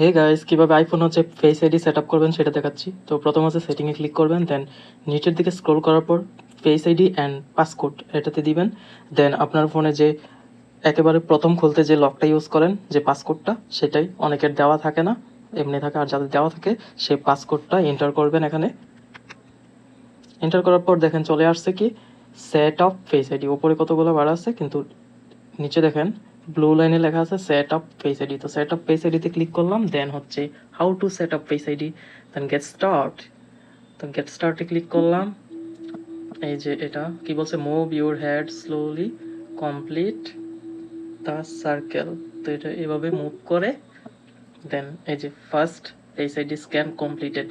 হে guys কীভাবে iPhone হচ্ছে face ID set up করবেন সেটা দেখাচ্ছি। তো প্রথম হচ্ছে সেটিংয়ে ক্লিক করবেন দেন নিচের দিকে স্ক্রল করার পর ফেস আইডি অ্যান্ড পাসকোড এটাতে দিবেন। দেন আপনার ফোনে যে একেবারে প্রথম খুলতে যে লকটা ইউজ করেন, যে পাসকোডটা সেটাই অনেকের দেওয়া থাকে না, এমনি থাকে আর যাদের দেওয়া থাকে, সেই পাসকোডটা এন্টার করবেন এখানে। এন্টার করার পর দেখেন চলে আসছে কি সেট অফ ফেস আইডি ওপরে কতগুলো বার আছে, কিন্তু নিচে দেখেন ব্লু লাইনে লেখা আছে সেট আপ ফেস আইডি তো সেট আপ ফেস আইডিতে ক্লিক করলাম দেন হচ্ছে how to set up Face ID then get start তো গেট স্টার্টে ক্লিক করলাম। এই যে এটা, কি বলছে move your head slowly complete the circle তো এটা এভাবে মুভ করে দেন এই যে first Face ID scan completed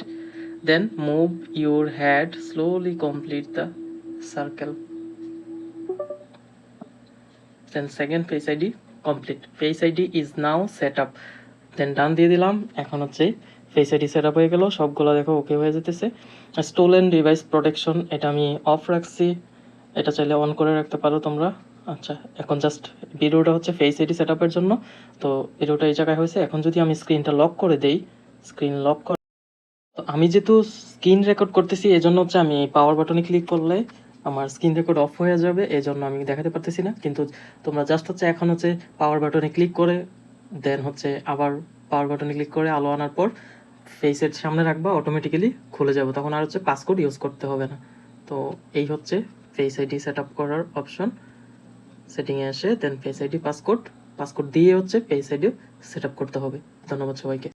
then move your head slowly complete the circle then second Face ID complete Face ID is now set up then done দিয়ে দিলাম। এখন হচ্ছে ফেস আইডি সেট আপ হয়ে গেল। সবগুলো দেখো ওকে হয়ে যেতেছে। স্টোলেন ডিভাইস প্রোটেকশন এটা আমি অফ রাখছি। এটা চাইলে অন করে রাখতে পারো তোমরা। আচ্ছা এখন জাস্ট ভিডিওটা হচ্ছে ফেস আইডি সেট আপের জন্য। তো ভিডিওটা এই জায়গায় হয়েছে। এখন যদি আমি স্ক্রিনটা লক করে দেই স্ক্রিন লক করে আমি যেহেতু স্ক্রিন রেকর্ড করতেছি এই জন্য হচ্ছে আমি পাওয়ার বাটনে ক্লিক করলে আমার স্ক্রিন রেকর্ড অফ হয়ে যাবে এই জন্য আমি দেখাতে পারতেছি না। কিন্তু তোমরা জাস্ট হচ্ছে এখন হচ্ছে পাওয়ার বাটনে ক্লিক করে দেন হচ্ছে আবার পাওয়ার বাটনে ক্লিক করে আলো আনার পর ফেসের সামনে রাখবা অটোমেটিক্যালি খুলে যাবে। তখন আর হচ্ছে পাসকোড ইউজ করতে হবে না। তো এই হচ্ছে ফেস আইডি সেট আপ করার অপশন সেটিংয়ে এসে দেন ফেস আইডি পাসকোড পাসকোড দিয়ে হচ্ছে ফেস আইডি সেট আপ করতে হবে। ধন্যবাদ সবাইকে।